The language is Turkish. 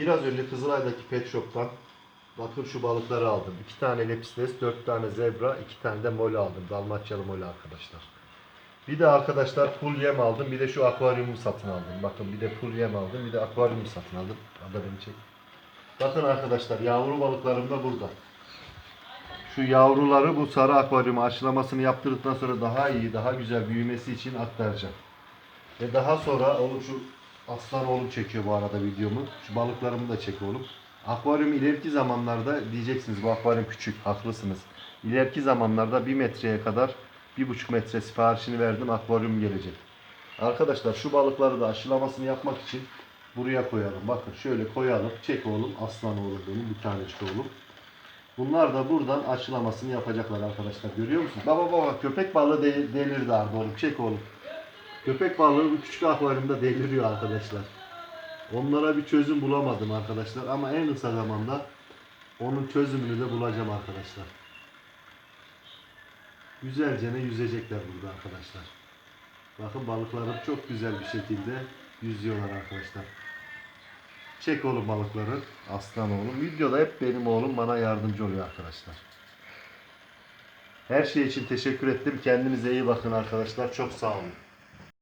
Biraz önce Kızılay'daki pet shop'tan bakın şu balıkları aldım. 2 tane lepistes, 4 tane zebra, 2 tane de mole aldım. Dalmaçyalı mole arkadaşlar. Bir de arkadaşlar full yem aldım. Bir de şu akvaryumu satın aldım. Bakın bir de full yem aldım. Bir de akvaryumu satın aldım. Ada beni çek. Bakın arkadaşlar yavru balıklarım da burada. Şu yavruları bu sarı akvaryuma aşılamasını yaptırdıktan sonra daha iyi, daha güzel büyümesi için aktaracağım. Ve daha sonra oğlum şu aslan oğlum çekiyor bu arada videomu. Şu balıklarımı da çek oğlum. Akvaryum ileriki zamanlarda diyeceksiniz bu akvaryum küçük, haklısınız. İleriki zamanlarda 1 metreye kadar 1,5 metre siparişini verdim akvaryum gelecek. Arkadaşlar şu balıkları da aşılamasını yapmak için buraya koyalım. Bakın şöyle koyalım. Çek oğlum aslan oğlum benim bir tanecik oğlum. Bunlar da buradan aşılamasını yapacaklar arkadaşlar. Görüyor musun? Baba baba köpek balığı de- delirdi Arda oğlum. Çek oğlum. Köpek balığı bu küçük akvaryumda deliriyor arkadaşlar. Onlara bir çözüm bulamadım arkadaşlar ama en kısa zamanda onun çözümünü de bulacağım arkadaşlar. Güzelce ne yüzecekler burada arkadaşlar. Bakın balıklarım çok güzel bir şekilde yüzüyorlar arkadaşlar. Çek oğlum balıkları. Aslan oğlum. Videoda hep benim oğlum bana yardımcı oluyor arkadaşlar. Her şey için teşekkür ettim. Kendinize iyi bakın arkadaşlar. Çok sağ olun.